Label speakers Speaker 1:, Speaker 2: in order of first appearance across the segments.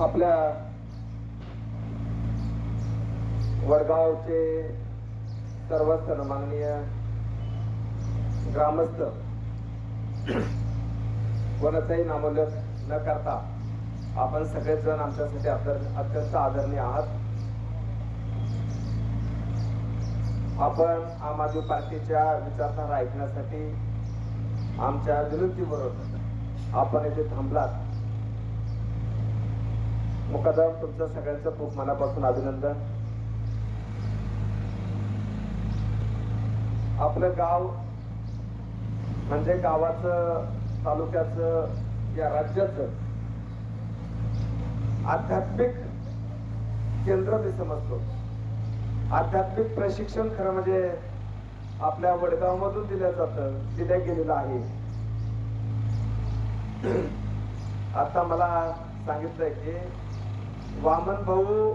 Speaker 1: आपल्या वडगावचे सर्व सन्माननीय ग्रामस्थ कोणाचाही नामोल्लेख न करता आपण सगळेच जण आमच्यासाठी अत्यंत आदरणीय आहात. आपण आम आदमी पार्टीच्या विचारधारा ऐकण्यासाठी आमच्या विनंतीवरून आपण येथे थांबलात. मुकादम तुमचं सगळ्यांचं खूप मनापासून अभिनंदन. आपलं गाव म्हणजे गावाचं तालुक्याचं या राज्याचं आध्यात्मिक केंद्र मी समजतो. आध्यात्मिक प्रशिक्षण खरं म्हणजे आपल्या वडगाव मधून दिलं जातं दिल्या गेलेलं आहे. आता मला सांगितलंय की वामन भाऊ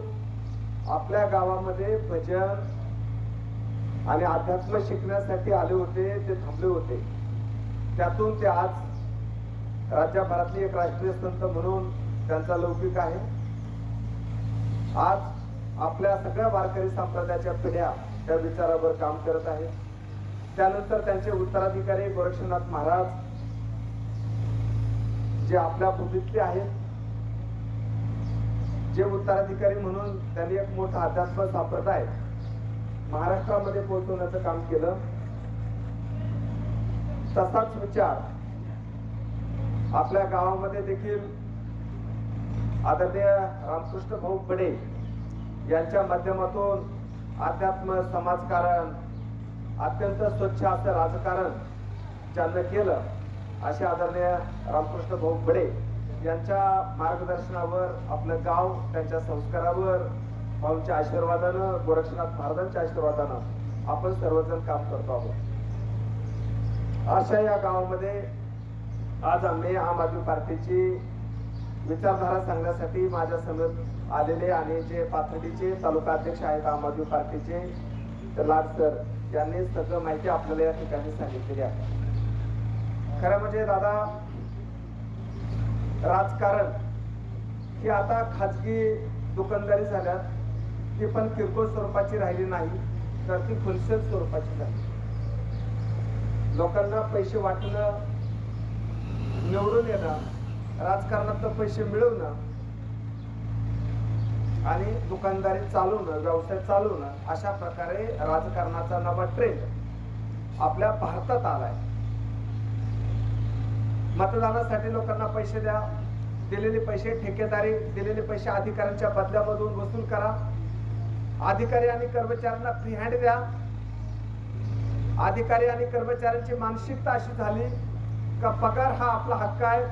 Speaker 1: आपल्या गावामध्ये भजन आणि अध्यात्म शिकण्यासाठी आले होते ते थांबले होते. त्यातून ते आज राज्यभरातली एक राष्ट्रीय संत म्हणून त्यांचा लौकिक आहे. आज आपल्या सगळ्या वारकरी संप्रदायाच्या पिढ्या त्या विचारावर काम करत आहेत त्यानंतर त्यांचे उत्तराधिकारी गोरक्षनाथ महाराज जे आपल्या बुद्धीतले आहेत जे उत्तराधिकारी म्हणून त्यांनी एक मोठा अध्यात्म संप्रदाय महाराष्ट्रामध्ये पोहोचवण्याचं काम केलं. तसाच विचार आपल्या गावामध्ये देखील आदरणीय रामकृष्ण भाऊ बडे यांच्या माध्यमातून अध्यात्म समाजकारण अत्यंत स्वच्छ असं राजकारण ज्यांना केलं असे आदरणीय रामकृष्ण भाऊ बडे यांच्या मार्गदर्शनावर आपलं गाव त्यांच्या संस्कारावर भाऊंच्या आशीर्वादानं गोरक्षनाथ महाराजांच्या आशीर्वादानं आपण सर्वजण काम करतो आहोत. अशा या गावामध्ये आज आम्ही आम आदमी पार्टीची विचारधारा सांगण्यासाठी माझ्यासमोर आलेले आणि जे पाथर्डीचे तालुका अध्यक्ष आहेत आम आदमी पार्टीचे तर लाड सर यांनी सगळं माहिती आपल्याला या ठिकाणी सांगितलेली आहे. खरं म्हणजे दादा राजकारण हे आता खाजगी दुकानदारी झाल्यात. ती पण किरकोळ स्वरूपाची राहिली नाही तर ती फुलसेल स्वरूपाची झाली. लोकांना पैसे वाटणं निवडून येणं राजकारणात पैसे मिळवणं आणि दुकानदारी चालवणं व्यवसाय चालवणं अशा प्रकारे राजकारणाचा नवा ट्रेंड आपल्या भारतात आलाय. मतदानासाठी लोकांना पैसे द्या. दिलेले पैसे ठेकेदारी दिलेले पैसे अधिकाऱ्यांच्या बदल्यामधून वसूल करा. अधिकारी आणि कर्मचाऱ्यांना फ्री हँड द्या. अधिकारी आणि कर्मचाऱ्यांची मानसिकता अशी झाली का पगार हा आपला हक्क आहे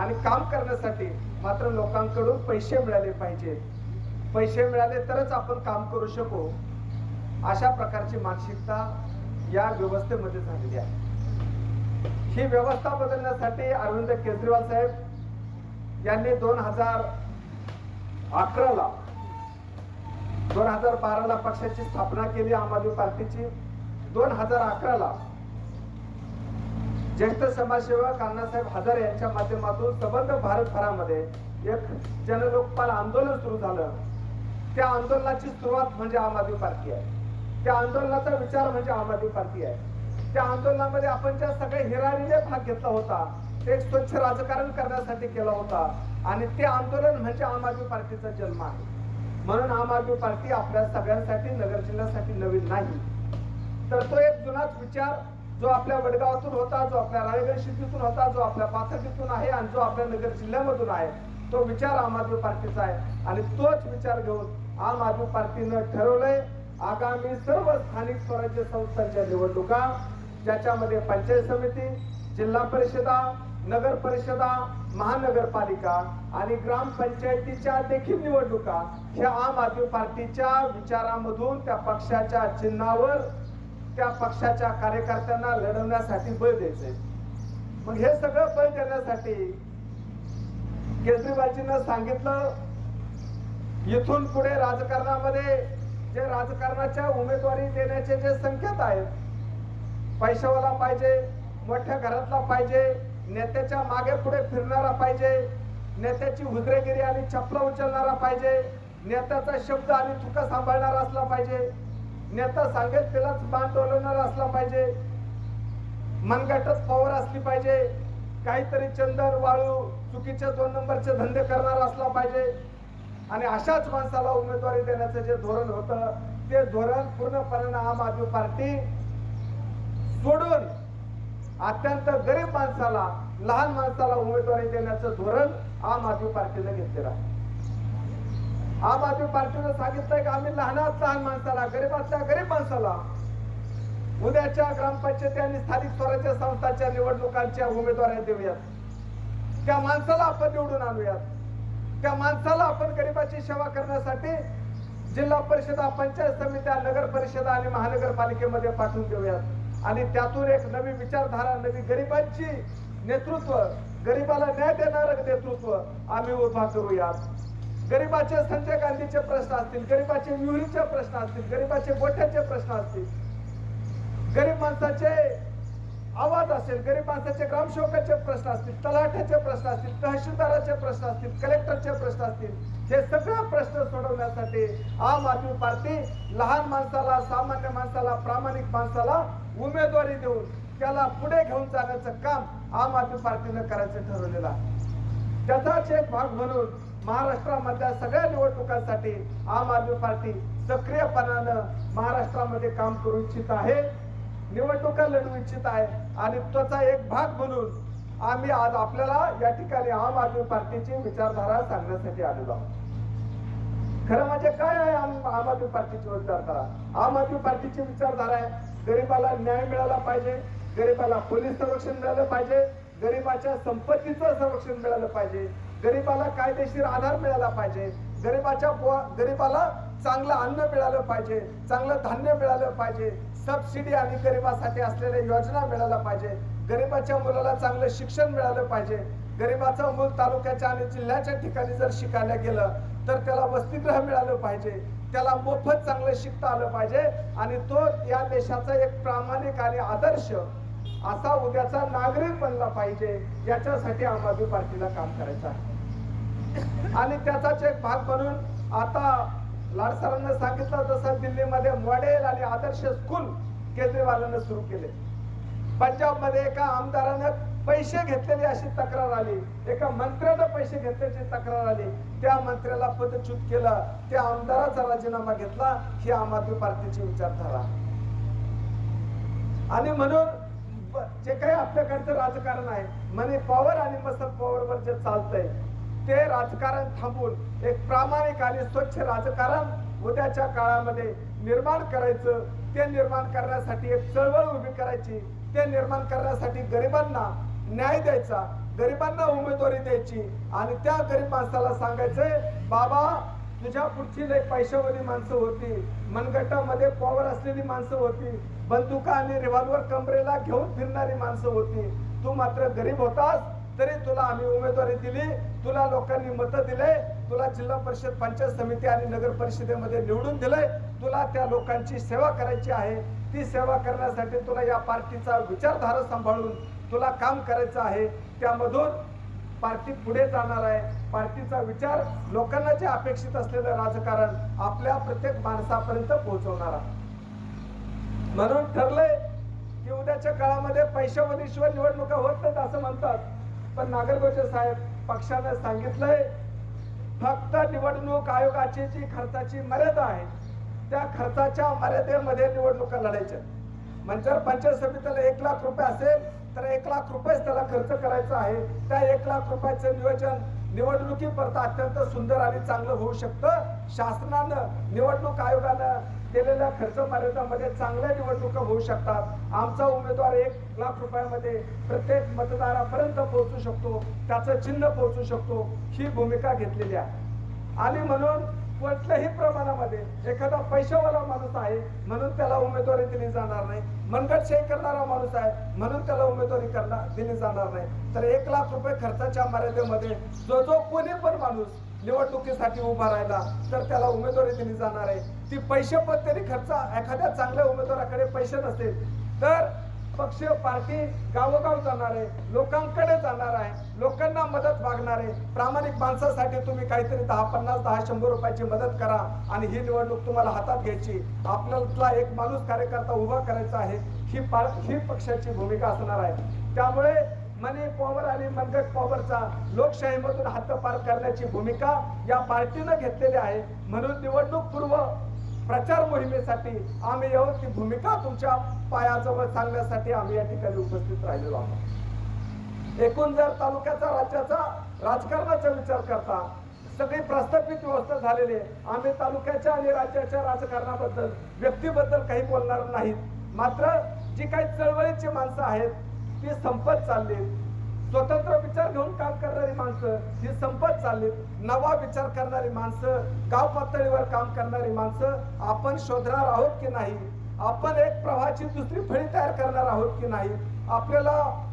Speaker 1: आणि काम करण्यासाठी मात्र लोकांकडून पैसे मिळाले पाहिजेत पैसे मिळाले तरच आपण काम करू शकू. अशा प्रकारची मानसिकता या व्यवस्थेमध्ये झालेली आहे. ही व्यवस्था बदलण्यासाठी अरविंद केजरीवाल साहेब यांनी दोन हजार अकराला दोन हजार बाराला पक्षाची स्थापना केली आम आदमी पार्टीची. दोन हजार अकराला ज्येष्ठ समाजसेवक अण्णासाहेब हजारे यांच्या माध्यमातून सबंध भारतभरामध्ये एक जनलोकपाल आंदोलन सुरू झालं. त्या आंदोलनाची सुरुवात म्हणजे आम आदमी पार्टी आहे. त्या आंदोलनाचा विचार म्हणजे आम आदमी पार्टी आहे. त्या आंदोलनामध्ये आपण ज्या सगळ्या हिरारीने भाग घेतला होता ते स्वच्छ राजकारण करण्यासाठी केला होता. आणि ते आंदोलन म्हणजे आम आदमी पार्टीचा जन्म आहे. म्हणून आम आदमी पार्टी आपल्या सगळ्यांसाठी नगर जिल्ह्यासाठी नवीन नाही. तर तो एक जुनाच विचार जो आपल्या वडगावातून होता जो आपल्या रायगड सिटीतून होता जो आपल्या पाथर्डीतून आहे आणि जो आपल्या नगर जिल्ह्यामधून आहे तो विचार आम आदमी पार्टीचा आहे. आणि तोच विचार घेऊन आम आदमी पार्टीनं ठरवलंय आगामी सर्व स्थानिक स्वराज्य संस्थांच्या निवडणुका ज्याच्यामध्ये पंचायत समिती जिल्हा परिषदा नगर परिषदा महानगरपालिका आणि ग्रामपंचायतीच्या देखील निवडणुका ह्या आम आदमी पार्टीच्या विचारामधून त्या पक्षाच्या चिन्हावर त्या पक्षाच्या कार्यकर्त्यांना लढवण्यासाठी बळ द्यायचंय. मग हे सगळं बळ देण्यासाठी केजरीवालजीनं सांगितलं इथून पुढे राजकारणामध्ये जे राजकारणाच्या उमेदवारी देण्याचे जे संकेत आहेत पैशावाला पाहिजे मोठ्या घरातला पाहिजे नेत्याच्या मागे पुढे फिरणारा पाहिजे नेत्याची हुजरेगिरी आणि चपला उचलणारा पाहिजे नेत्याचा शब्द आणि तुका सांभाळणारा असला पाहिजे नेता सांगेल त्यालाच मान डोलवणारा असला पाहिजे मनगटच पॉवर असली पाहिजे काहीतरी चंदन वाळू चुकीचे दोन नंबरचे धंदे करणारा असला पाहिजे. आणि अशाच माणसाला उमेदवारी देण्याचं जे धोरण होतं ते धोरण पूर्णपणे आम आदमी पार्टी सोडून अत्यंत गरीब माणसाला लहान माणसाला उमेदवारी देण्याचं धोरण आम आदमी पार्टीनं घेतलेलं आहे. आम आदमी पार्टीनं सांगितलंय की आम्ही लहानात लहान माणसाला गरीबातल्या गरीब माणसाला उद्याच्या ग्रामपंचायती आणि स्थानिक स्वराज्य संस्थांच्या निवडणुकांच्या उमेदवाऱ्या देऊयात. त्या माणसाला आपण निवडून आणूयात. त्या माणसाला आपण गरिबाची सेवा करण्यासाठी जिल्हा परिषदा पंचायत समित्या नगर परिषदा आणि महानगरपालिकेमध्ये पाठवून देऊयात. आणि त्यातून एक नवी विचारधारा नवी गरिबांची नेतृत्व गरिबाला न्याय देणारं नेतृत्व आम्ही उभा करूयात. गरिबाचे संजय गांधीचे प्रश्न असतील गरिबाचे विहिरीचे प्रश्न असतील गरिबाचे गोठ्याचे प्रश्न असतील. गरीब माणसाचे आवाज असेल गरीब माणसाचे ग्रामसेवकाचे प्रश्न असतील तलाठ्याचे प्रश्न असतील तहसीलदाराचे प्रश्न असतील कलेक्टरचे प्रश्न असतील हे सगळे प्रश्न सोडवण्यासाठी आम आदमी पार्टी लहान माणसाला सामान्य माणसाला प्रामाणिक माणसाला उमेदवारी देऊन त्याला पुढे घेऊन जाण्याचं काम आम आदमी पार्टीनं करायचं ठरवलेलं आहे. त्याचाच एक भाग म्हणून महाराष्ट्रामधल्या सगळ्या निवडणुकांसाठी आम आदमी पार्टी सक्रियपणानं महाराष्ट्रामध्ये काम करू इच्छित आहे निवडणुका लढवू इच्छित आहे आणि त्याचा एक भाग म्हणून आम्ही आज आपल्याला या ठिकाणी आम आदमी पार्टीची विचारधारा सांगण्यासाठी आलेलो आहोत. खरं म्हणजे काय आहे आम आम आदमी पार्टीची विचारधारा? आम आदमी पार्टीची विचारधारा आहे गरिबाला न्याय मिळाला पाहिजे गरिबाला पोलीस संरक्षण मिळालं पाहिजे गरिबाच्या संपत्तीचं संरक्षण मिळालं पाहिजे गरिबाला कायदेशीर आधार मिळाला पाहिजे गरिबाच्या बुवा गरिबाला चांगलं अन्न मिळालं पाहिजे चांगलं धान्य मिळालं पाहिजे सबसिडी आणि गरिबासाठी असलेल्या योजना मिळायला पाहिजे गरिबाच्या मुलाला चांगलं शिक्षण मिळालं पाहिजे गरिबाचं मूल तालुक्याच्या आणि जिल्ह्याच्या ठिकाणी जर शिकायला गेलं तर त्याला वसतिगृह मिळालं पाहिजे त्याला मोफत चांगलं शिकता आलं पाहिजे. आणि तो या देशाचा एक प्रामाणिक आणि आदर्श असा उद्याचा नागरिक बनला पाहिजे. याच्यासाठी आम आदमी पार्टीला काम करायचं आहे. आणि त्याचाच एक भाग म्हणून आता लाड सरांना सांगितलं तसं दिल्लीमध्ये मॉडेल आणि आदर्श स्कूल केजरीवालानं सुरू केले. पंजाबमध्ये एका आमदारानं पैसे घेतलेली अशी तक्रार आली. एका मंत्र्यानं पैसे घेतल्याची तक्रार आली. त्या मंत्र्याला पदच्युत केलं. त्या आमदाराचा राजीनामा घेतला. ही आम आदमी पार्टीची विचारधारा. आणि म्हणून जे काही आपल्याकडचं राजकारण आहे मनी पॉवर आणि मसल पॉवर वर जे चालतंय ते राजकारण थांबून एक प्रामाणिक आणि स्वच्छ राजकारण उद्याच्या काळामध्ये निर्माण करायचं ते निर्माण करण्यासाठी एक चळवळ उभी करायची ते निर्माण करण्यासाठी गरिबांना न्याय द्यायचा. गरिबांना उमेदवारी द्यायची. आणि त्या गरीब माणसाला सांगायचंय बाबा तुझ्या पुढची लय पैशावरी माणसं होती. मनगटामध्ये पॉवर असलेली माणसं होती. बंदुका आणि रिव्हॉल्वर कमरेला घेऊन फिरणारी माणसं होती. तू मात्र गरीब होतास तरी तुला आम्ही उमेदवारी दिली. तुला लोकांनी मतं दिले. तुला जिल्हा परिषद पंचायत समिती आणि नगर परिषदेमध्ये निवडून दिलंय. तुला त्या लोकांची सेवा करायची आहे. ती सेवा करण्यासाठी तुला या पार्टीचा विचारधारा सांभाळून तुला काम करायचं आहे त्यामधून पार्टी पुढे जाणार आहे. पार्टीचा विचार लोकांना जे अपेक्षित असलेलं राजकारण आपल्या प्रत्येक माणसापर्यंत पोहोचवणार आहे. म्हणून ठरलंय की उद्याच्या काळामध्ये पैशावलीशिवाय निवडणुका होत नाहीत असं म्हणतात. पण नागरगोचे साहेब पक्षाने सांगितलंय फक्त निवडणूक आयोगाची जी खर्चाची मर्यादा आहे त्या खर्चाच्या मर्यादेमध्ये निवडणुका लढायच्या म्हणजे पंचायत समितीला एक लाख रुपये असेल तर एक लाख रुपयेच त्याला खर्च करायचा आहे. त्या एक लाख रुपयाचं नियोजन निवडणुकीपर्यंत अत्यंत सुंदर आणि चांगलं होऊ शकतं. शासनानं निवडणूक आयोगानं केलेल्या खर्च मर्यादामध्ये चांगल्या निवडणुका होऊ शकतात. आमचा उमेदवार एक लाख रुपयामध्ये प्रत्येक मतदारापर्यंत पोहोचू शकतो. त्याचं चिन्ह पोहोचू शकतो. ही भूमिका घेतलेली आहे. आणि म्हणून कुठल्याही प्रमाणामध्ये एखादा पैशावाला माणूस आहे म्हणून त्याला उमेदवारी दिली जाणार नाही. मनगट शेक करणारा माणूस आहे म्हणून त्याला उमेदवारी करणार दिली जाणार नाही. तर एक लाख रुपये खर्चाच्या मर्यादेमध्ये जो जो कोणी पण माणूस निवडणुकीसाठी उभा राहिला तर त्याला उमेदवारी दिली जाणार आहे. ती पैसे पण तरी खर्च एखाद्या चांगल्या उमेदवाराकडे पैसे नसेल तर पक्ष पार्टी गावोगाव जाणार आहे लोकांकडे जाणार आहे लोकांना मदत मागणार आहे. प्रामाणिक माणसासाठी तुम्ही काहीतरी दहा पन्नास दहा शंभर रुपयाची मदत करा आणि ही निवडणूक तुम्हाला हातात घ्यायची. आपल्याला एक माणूस कार्यकर्ता उभा करायचा आहे ही पा ही पक्षाची भूमिका असणार आहे. त्यामुळे मनी पॉवर आणि मनगट पॉवरचा लोकशाहीमधून हद्दपार करण्याची भूमिका या पार्टीनं घेतलेली आहे. म्हणून निवडणूक पूर्व प्रचार मोहिमेसाठी आम्ही येऊन ती भूमिका तुमच्या पायाजवळ सांगण्यासाठी आम्ही या ठिकाणी उपस्थित राहिलेलो आहोत. एकूण जर तालुक्याचा राज्याचा राजकारणाचा विचार करता सगळी प्रस्थापित व्यवस्था झालेली आहे. आम्ही तालुक्याच्या आणि राज्याच्या राजकारणाबद्दल व्यक्तीबद्दल काही बोलणार नाहीत. मात्र जी काही चळवळीची माणसं आहेत ती संपत चालली स्वतंत्र विचार घेऊन काम करणारी माणसं ही संपत चाललीत. नवा विचार करणारी माणसं गाव पातळीवर काम करणारी माणसं आपण शोधणार आहोत की नाही आपण एक प्रवाहाची दुसरी फळी तयार करणार आहोत की नाही? आपल्याला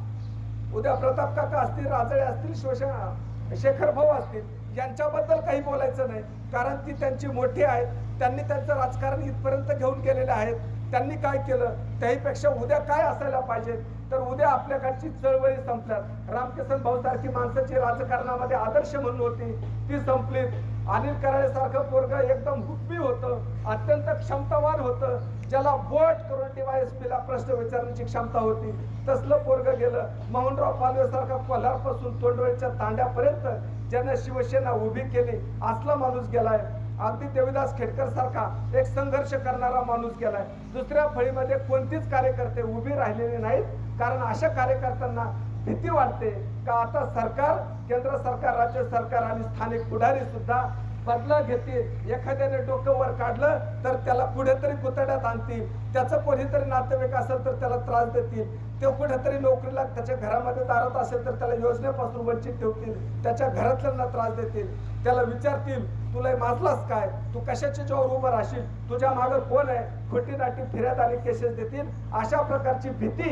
Speaker 1: उद्या प्रताप काका असतील राजळे असतील शोषण शेखर भाऊ असतील यांच्याबद्दल काही बोलायचं नाही. कारण ती त्यांची मोठी आहेत. त्यांनी त्यांचं राजकारण इथपर्यंत घेऊन गेलेले आहेत त्यांनी काय केलं? त्याहीपेक्षा उद्या काय असायला पाहिजे? तर उद्या आपल्याकडची चळवळी संपल्यात. रामकिसन भाऊ सारखी माणसाची राजकारणामध्ये आदर्श म्हणून होती. ती संपलीत. अनिल कराळे सारखं पोरग एकदम हुकमी होतं. अत्यंत क्षमतावान होतं. ज्याला बोट करून डीवायएसपीला प्रश्न विचारण्याची क्षमता होती. तसलं पोरग गेलं. मोहनराव पालवे सारखा कोल्हारपासून तोंडवळच्या तांड्यापर्यंत ज्यांना शिवसेना उभी केली असला माणूस गेलाय. अगदी देवीदास खेडकर सारखा एक संघर्ष करणारा माणूस गेलाय. दुसऱ्या फळीमध्ये कोणतीच कार्यकर्ते उभी राहिलेले नाहीत. कारण अशा कार्यकर्त्यांना भीती वाटते का आता सरकार केंद्र सरकार राज्य सरकार आणि स्थानिक पुढारी सुद्धा बदला घेतील एखाद्याने डोकं वर काढलं तर त्याला कुठेतरी गुतड्यात आणतील. त्याचं कोणीतरी नातेवाईक असेल तर त्याला त्रास देतील. ते कुठेतरी नोकरीला त्याच्या घरामध्ये दारात असेल तर त्याला योजनेपासून वंचित ठेवतील. त्याच्या घरातल्यांना त्रास देतील. त्याला विचारतील तुला माजलास काय? तू कशाच्या जोर उभं राहशील? तुझ्या मागं कोण आहे? खोटी नाटी फिर्यात आणि केसेस देतील. अशा प्रकारची भीती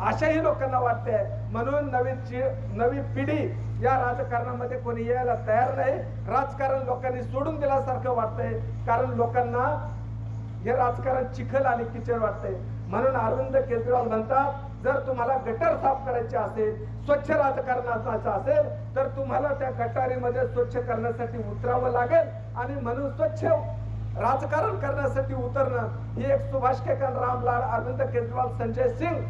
Speaker 1: अशाही लोकांना वाटते म्हणून नवी नवी पिढी या राजकारणामध्ये कोणी यायला तयार नाही. राजकारण लोकांनी सोडून दिल्यासारखं वाटतंय. कारण लोकांना हे राजकारण चिखल आणि किचड वाटतंय. म्हणून अरविंद केजरीवाल म्हणतात जर तुम्हाला गटर साफ करायचे असेल स्वच्छ राजकारण असायचं असेल तर तुम्हाला त्या गटारीमध्ये स्वच्छ करण्यासाठी उतरावं लागेल. आणि म्हणून स्वच्छ राजकारण करण्यासाठी उतरणं ही एक सुभाष केकन रामलाल अरविंद केजरीवाल संजय सिंग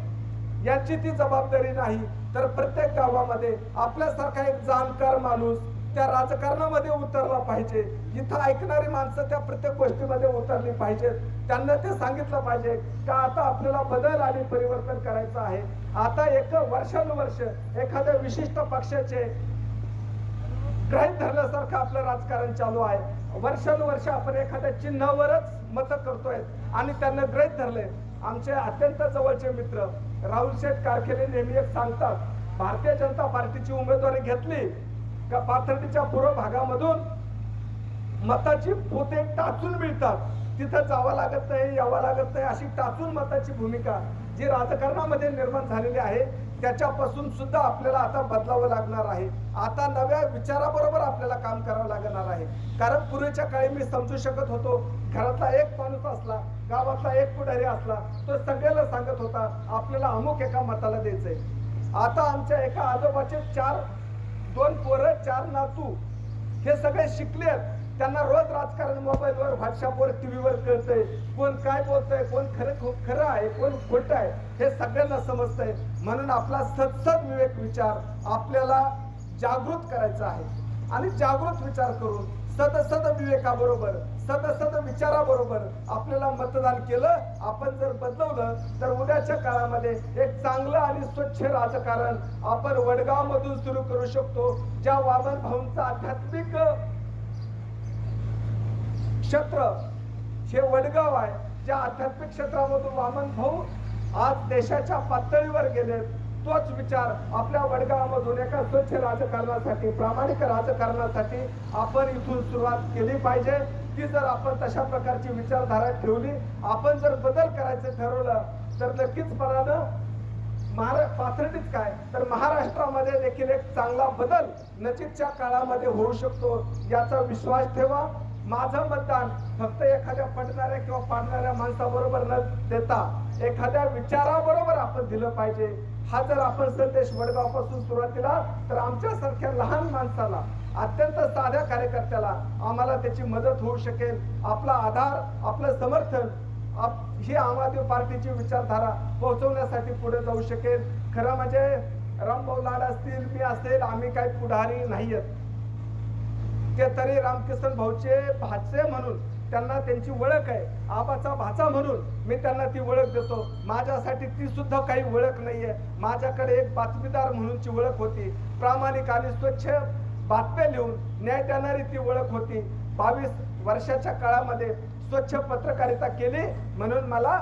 Speaker 1: यांची ती जबाबदारी नाही. तर प्रत्येक गावामध्ये आपल्यासारखा एक जाणकार माणूस त्या राजकारणामध्ये उतरला पाहिजे. इथं ऐकणारी माणसं त्या प्रत्येक गोष्टीमध्ये उतरली पाहिजेत त्यांना ते सांगितलं पाहिजे का आता आपल्याला बदल आणि परिवर्तन करायचं आहे. आता एक वर्षानुवर्ष एखाद्या विशिष्ट पक्षाचे ग्रहित धरल्यासारखं आपलं राजकारण चालू आहे. वर्षानुवर्ष आपण एखाद्या चिन्हावरच मतं करतोय आणि त्यांना ग्रहित धरले आमचे अत्यंत जवळचे मित्र राहुल शेठ कारखेले नेहमी एक सांगतात भारतीय जनता पार्टीची उमेदवारी घेतली का पाथर्डीच्या पूर्व भागामधून? मताची पोते टाचून मिळतात. तिथं जावं लागत नाही यावं लागत नाही अशी टाचून मताची भूमिका जी राजकारणामध्ये निर्माण झालेली आहे त्याच्यापासून सुद्धा आपल्याला आता बदलावं लागणार आहे. आता नव्या विचाराबरोबर आपल्याला काम करावं लागणार आहे. कारण पूर्वीच्या काळी मी समजू शकत होतो घरातला एक माणूस असला गावातला एक पुढारी असला तो सगळ्याला सांगत होता आपल्याला अमुक एका मताला द्यायचंय. आता आमच्या एका आजोबाचे चार दोन पोरं चार नातू हे सगळे शिकले त्यांना रोज राजकारण मोबाईलवर व्हॉट्सअपवर टीव्हीवर कळतंय. कोण काय बोलतंय कोण खरं खरं आहे कोण खोटं आहे. हे सगळ्यांना समजतंय. म्हणून आपला सतसत विवेक विचार आपल्याला जागृत करायचा आहे. आणि जागृत विचार करून सदसद विवेकाबरोबर सदसद विचाराबरोबर आपल्याला मतदान केलं आपण जर बदलवलं तर उद्याच्या काळामध्ये एक चांगलं आणि स्वच्छ राजकारण आपण वडगाव मधून सुरू करू शकतो ज्या वामन भाऊंचा आध्यात्मिक क्षेत्र हे वडगाव आहे ज्या आध्यात्मिक क्षेत्रामधून वामन भाऊ आज देशाच्या पातळीवर गेले तोच विचार आपल्या वडगावामधून एका स्वच्छ राजकारणासाठी प्रामाणिक राजकारणासाठी आपण इथून सुरुवात केली पाहिजे. की जर आपण तशा प्रकारची विचारधारा ठेवली आपण जर बदल करायचं ठरवलं तर नक्कीच मनानं महारा पाथर्डीच काय? तर महाराष्ट्रामध्ये देखील एक चांगला बदल नजीकच्या काळामध्ये होऊ शकतो याचा विश्वास ठेवा. माझं मतदान फक्त एखाद्या पडणाऱ्या किंवा पाडणाऱ्या माणसाबरोबर न देता एखाद्या विचाराबरोबर आपण दिलं पाहिजे. हा जर आपण संदेश वडगावपासून सुरुवात केला तर आमच्यासारख्या लहान माणसाला अत्यंत साध्या कार्यकर्त्याला आम्हाला त्याची मदत होऊ शकेल. आपला आधार आपलं समर्थन आप ही आम आदमी पार्टीची विचारधारा पोहोचवण्यासाठी पुढे जाऊ शकेल. खरं म्हणजे रामभाऊ लाड असतील मी असेल आम्ही काही पुढारी नाही आहेत ते तरी रामकिशन भाऊचे भाचे म्हणून त्यांना त्यांची ओळख आहे. आबाचा भाचा म्हणून मी त्यांना ती ओळख देतो. माझ्यासाठी ती सुद्धा काही ओळख नाही आहे माझ्याकडे एक बातमीदार म्हणूनची ओळख होती. प्रामाणिक आणि स्वच्छ बातम्या लिहून न्याय देणारी ती ओळख होती. बावीस वर्षाच्या काळामध्ये स्वच्छ पत्रकारिता केली म्हणून मला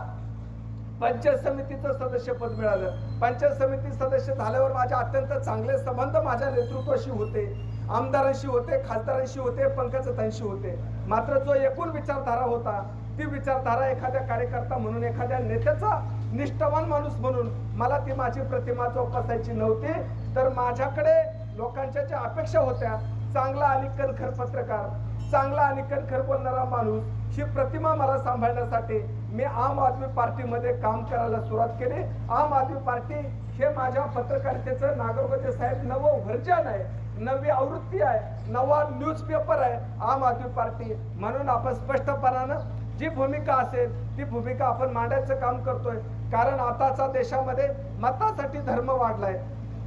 Speaker 1: पंचायत समितीचं सदस्यपद मिळालं. पंचायत समिती सदस्य झाल्यावर माझे अत्यंत चांगले संबंध माझ्या नेतृत्वाशी होते. आमदारांशी होते खासदारांशी होते पंकजतांशी होते. मात्र जो एकूण विचारधारा होता ती विचारधारा एखाद्या कार्यकर्ता म्हणून एखाद्या नेत्याचा निष्ठावान माणूस म्हणून मला ती माझी प्रतिमा जोपासायची नव्हती. तर माझ्याकडे लोकांच्या ज्या अपेक्षा होत्या चांगला आणि कणखर पत्रकार चांगला आणि कणखर बोलणारा माणूस ही प्रतिमा मला सांभाळण्यासाठी मी आम आदमी पार्टीमध्ये काम करायला सुरुवात केली. आम आदमी पार्टी हे माझ्या पत्रकारितेचं नागरगोते साहेब नवं व्हर्जन आहे नवी आवृत्ती आहे नवा न्यूजपेपर आहे आम आदमी पार्टी म्हणून आपण स्पष्टपणानं जी भूमिका असेल ती भूमिका आपण मांडायचं काम करतोय. कारण आताचा देशामध्ये मतासाठी धर्म वाढलाय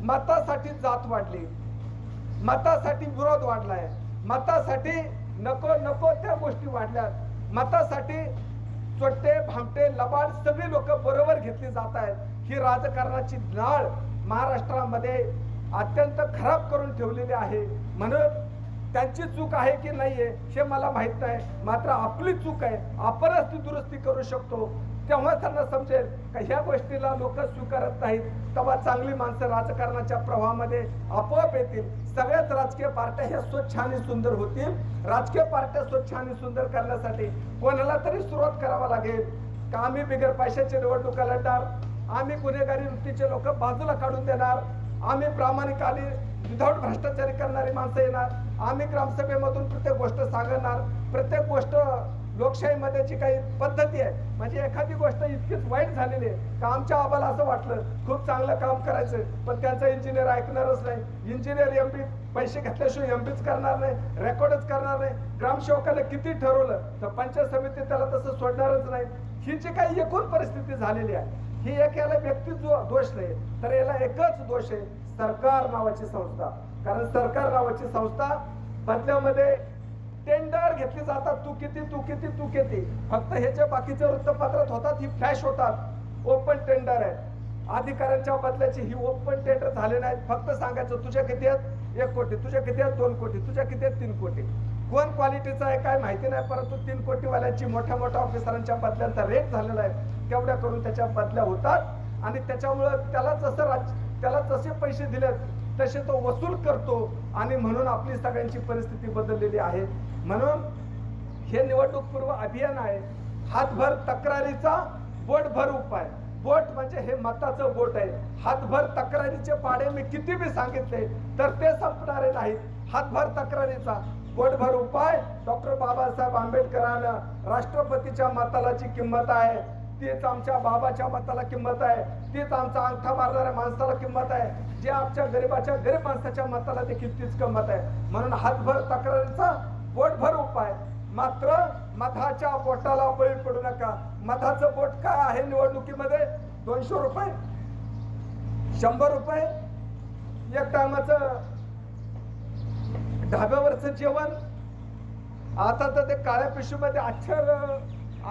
Speaker 1: मतासाठी जात वाढली मतासाठी विरोध वाढलाय मतासाठी नको नको त्या गोष्टी वाढल्या मतासाठी चोट्टे भामटे लबाड सगळी लोक बरोबर घेतली जात आहेत. ही राजकारणाची नाळ महाराष्ट्रामध्ये अत्यंत खराब करून ठेवलेली आहे. म्हणून त्यांची चूक आहे की नाही आहे हे मला माहीत नाही. मात्र आपली चूक आहे. आपणच ती दुरुस्ती करू शकतो. तेव्हा त्यांना समजेल का ह्या गोष्टीला लोक स्वीकारत नाहीत. तेव्हा चांगली माणसं राजकारणाच्या प्रवाहामध्ये आपोआप येतील. सगळ्याच राजकीय पार्ट्या ह्या स्वच्छ आणि सुंदर होतील. राजकीय पार्ट्या स्वच्छ आणि सुंदर करण्यासाठी कोणाला तरी सुरुवात करावा लागेल. का आम्ही बिगर पैशाची निवडणुका लढणार? आम्ही गुन्हेगारी वृत्तीचे लोक बाजूला काढून देणार? आम्ही प्रामाणिक आणि विदाऊट भ्रष्टाचारी करणारी माणसं येणार? आम्ही ग्रामसभेमधून प्रत्येक गोष्ट सांगणार? प्रत्येक गोष्ट लोकशाहीमध्ये जी काही पद्धती आहे. म्हणजे एखादी गोष्ट इतकीच वाईट झालेली आहे का आमच्या आबाला असं वाटलं खूप चांगलं काम करायचं पण त्यांचा इंजिनियर ऐकणारच नाही. इंजिनियर एम पी पैसे घेतल्याशिवाय एम पीच करणार नाही रेकॉर्डच करणार नाही. ग्रामसेवकाने किती ठरवलं तर पंचायत समिती त्याला तसं सोडणारच नाही. ही जी काही एकूण परिस्थिती झालेली आहे ही एक याला व्यक्ती जो दोष नाही तर याला एकच दोष आहे सरकार नावाची संस्था. कारण सरकार नावाची संस्था बदल्यामध्ये टेंडर घेतली जातात. तू किती तू किती तू किती? फक्त हे जे बाकीचे वृत्तपत्रात होतात ही फ्लॅश होतात. ओपन टेंडर आहे अधिकाऱ्यांच्या बदल्याची ही ओपन टेंडर झाले नाहीत. फक्त सांगायचं तुझ्या किती आहेत? एक कोटी. तुझ्या किती आहेत? दोन कोटी. तुझ्या किती आहेत? तीन कोटी. कोण क्वालिटीचा आहे काय माहिती नाही परंतु तीन कोटीवाल्यांची मोठ्या मोठ्या ऑफिसरांच्या बदल्यांचा रेट झालेला आहे. तेवढ्या करून त्याच्या बदल्या होतात. आणि त्याच्यामुळं त्याला जसं राज त्याला जसे पैसे दिलेत तसे तो वसूल करतो. आणि म्हणून आपली सगळ्यांची परिस्थिती बदललेली आहे. म्हणून हे निवडणूक पूर्व अभियान आहे. हातभर तक्रारीचा बोटभर उपाय. बोट म्हणजे हे मताचं बोट आहे. हातभर तक्रारीचे पाडे मी किती बी सांगितले तर ते संपणारे नाहीत. हातभर तक्रारीचा बोटभर उपाय डॉक्टर बाबासाहेब आंबेडकरानं राष्ट्रपतीच्या मताला जी किंमत आहे. तीच आमच्या बाबाच्या मताला किंमत आहे. तीच आमचा अंगठा मारणाऱ्या माणसाला किंमत आहे. जे आमच्या गरीबाच्या गरीब माणसाच्या मताला देखील तीच किंमत आहे. म्हणून हातभर तक्रारीचा पोटभर उपाय. मात्र मधाच्या पोटाला बळी पडू नका. मधाचं बोट काय आहे निवडणुकीमध्ये? दोनशे रुपये. शंभर रुपये. एक टायमाच ढाब्यावरचं जेवण. आता तर ते काळ्या पिशवीमध्ये अक्षर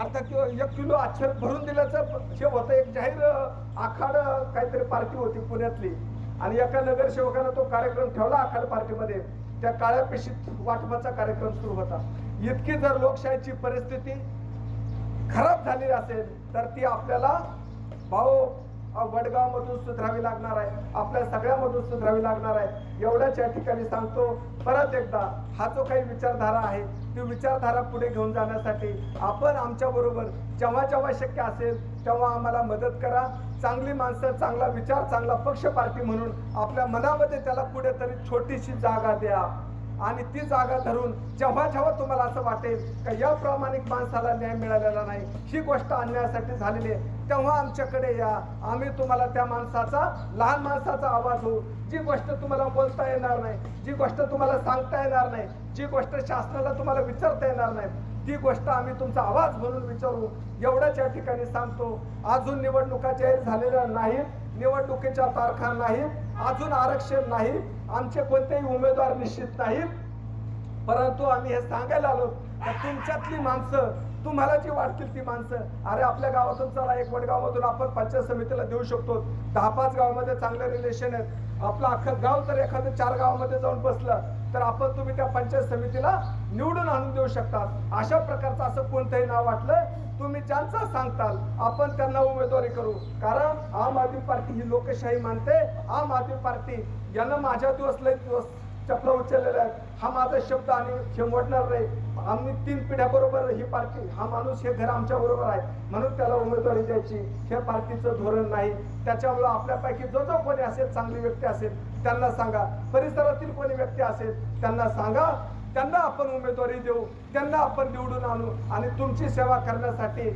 Speaker 1: अर्धा किलो एक किलो अक्षर भरून दिल्याचं हे होतं. एक जाहीर आखाड काहीतरी पार्टी होती पुण्यातली. आणि एका नगरसेवकानं तो कार्यक्रम ठेवला आखाड पार्टीमध्ये. त्या काळ्या पेशीत वाटपाचा कार्यक्रम सुरू होता. इतकी जर लोकशाहीची परिस्थिती खराब झालेली असेल तर ती आपल्याला भाऊ वडगावमधून सुधरावी सुधारावी लागणार आहे. आपल्या सगळ्यामधून सुधारावी लागणार आहे. एवढ्याच या ठिकाणी सांगतो परत एकदा हा जो काही विचारधारा आहे ती विचारधारा पुढे घेऊन जाण्यासाठी आपण आमच्याबरोबर जेव्हा जेव्हा शक्य असेल तेव्हा आम्हाला मदत करा. चांगली माणसं चांगला विचार चांगला पक्ष पार्टी म्हणून आपल्या मनामध्ये त्याला कुठेतरी छोटीशी जागा द्या. आणि ती जागा धरून जेव्हा जेव्हा तुम्हाला असं वाटेल का या प्रामाणिक माणसाला न्याय मिळालेला नाही ही गोष्ट आणण्यासाठी झालेली आहे. तेव्हा आमच्याकडे या. आम्ही तुम्हाला त्या माणसाचा लहान माणसाचा आवाज होऊ. जी गोष्ट तुम्हाला बोलता येणार नाही जी गोष्ट तुम्हाला सांगता येणार नाही जी गोष्ट शासनाला तुम्हाला विचारता येणार नाही ती गोष्ट आम्ही तुमचा आवाज म्हणून विचारू. एवढंच या ठिकाणी सांगतो. अजून निवडणुका जाहीर झालेल्या नाही निवडणुकीच्या तारखा नाही अजून आरक्षण नाही आमचे कोणतेही उमेदवार निश्चित नाहीत. परंतु आम्ही हे सांगायला आलो तुमच्यातली माणसं तुम्हाला जी वाटतील ती माणसं. अरे आपल्या गावातून चला एक वडगावमधून आपण पंचायत समितीला देऊ शकतो. दहा पाच गावामध्ये चांगले रिलेशन आहेत. आपलं अख्खं गाव जर एखादं चार गावामध्ये जाऊन बसलं तर आपण तुम्ही त्या पंचायत समितीला निवडून आणून देऊ शकता. अशा प्रकारचं असं कोणतंही नाव वाटलं तुम्ही ज्यांचा सांगताल आपण त्यांना उमेदवारी करू. कारण आम आदमी पार्टी ही लोकशाही मानते. आम आदमी पार्टी यानं माझ्या दिवस लय दिवस चपला उचललेला आहे. हा माझा शब्द आणि शेवटणार नाही. आम्ही तीन पिढ्याबरोबर ही पार्टी हा माणूस हे घर आमच्या बरोबर आहे. म्हणून त्याला उमेदवारी द्यायची. हे पार्टीचं धोरण नाही. त्याच्यामुळं आपल्यापैकी जो जो कोणी असेल चांगली व्यक्ती असेल त्यांना सांगा. परिसरातील कोणी व्यक्ती असेल त्यांना सांगा. त्यांना आपण उमेदवारी देऊ. त्यांना आपण निवडून आणू. आणि तुमची सेवा करण्यासाठी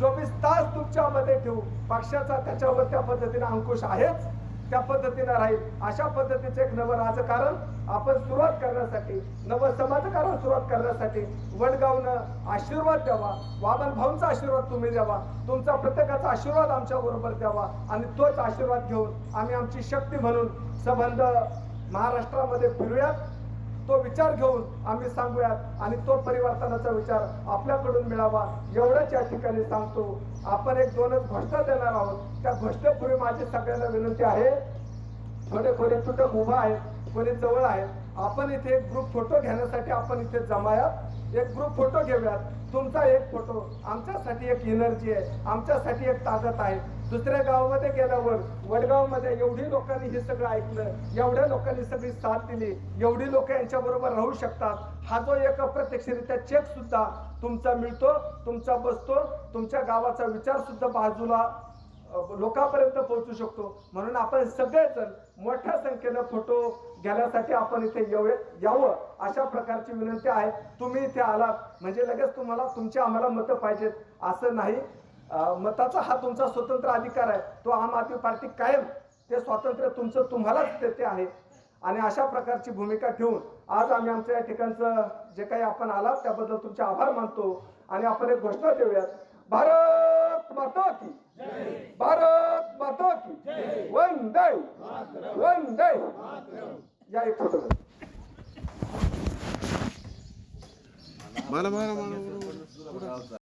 Speaker 1: चोवीस तास तुमच्यामध्ये ठेवू. पक्षाचा त्याच्यावर त्या पद्धतीने अंकुश आहेच. त्या पद्धतीनं राहील. अशा पद्धतीचं एक नवं राजकारण आपण सुरुवात करण्यासाठी नवं समाजकारण सुरुवात करण्यासाठी वडगावनं आशीर्वाद द्यावा. वामन भाऊंचा आशीर्वाद तुम्ही द्यावा. तुमचा प्रत्येकाचा आशीर्वाद आमच्या बरोबर द्यावा आणि तोच आशीर्वाद घेऊन आम्ही आमची शक्ती म्हणून संबंध महाराष्ट्रामध्ये फिरूयात. तो विचार घेऊन आम्ही सांगूयात आणि तो परिवर्तनाचा विचार आपल्याकडून मिळावा. एवढंच या ठिकाणी सांगतो. आपण एक दोनच घोषणा देणार आहोत. त्या घोषणेपूर्वी माझी सगळ्यांना विनंती आहे. थोडे थोडे तुटक उभा आहे. कोणी जवळ आहे. आपण इथे एक ग्रुप फोटो घेण्यासाठी आपण इथे जमायात. एक ग्रुप फोटो घेऊयात. तुमचा एक फोटो आमच्यासाठी एक एनर्जी आहे. आमच्यासाठी एक ताकद आहे. दुसऱ्या गावामध्ये गेल्यावर वडगावमध्ये एवढी लोकांनी हे सगळं ऐकलं. एवढ्या लोकांनी सगळी साथ दिली. एवढी लोक यांच्याबरोबर राहू शकतात. हा जो एक अप्रत्यक्षरित्या चेक सुद्धा तुमचा मिळतो तुमचा बसतो तुमच्या गावाचा विचार सुद्धा बाजूला लोकांपर्यंत पोहोचू शकतो. म्हणून आपण सगळेजण मोठ्या संख्येनं फोटो घेण्यासाठी आपण इथे येऊ यावं अशा प्रकारची विनंती आहे. तुम्ही इथे आलात म्हणजे लगेच तुम्हाला तुमची आम्हाला मतं पाहिजेत. असं नाही. मताचा हा तुमचा स्वतंत्र अधिकार आहे. तो आम आदमी पार्टी कायम ते स्वातंत्र्य तुमचं तुम्हालाच देते आहे. आणि अशा प्रकारची भूमिका ठेवून आज आम्ही आमच्या या ठिकाणचं जे काही आपण आलात त्याबद्दल तुमचे आभार मानतो. आणि आपण एक घोषणा देऊयात. भारत! भारत माता की। भारत माता की। वंदे। वंदे। या एक फोटो
Speaker 2: मला मला मला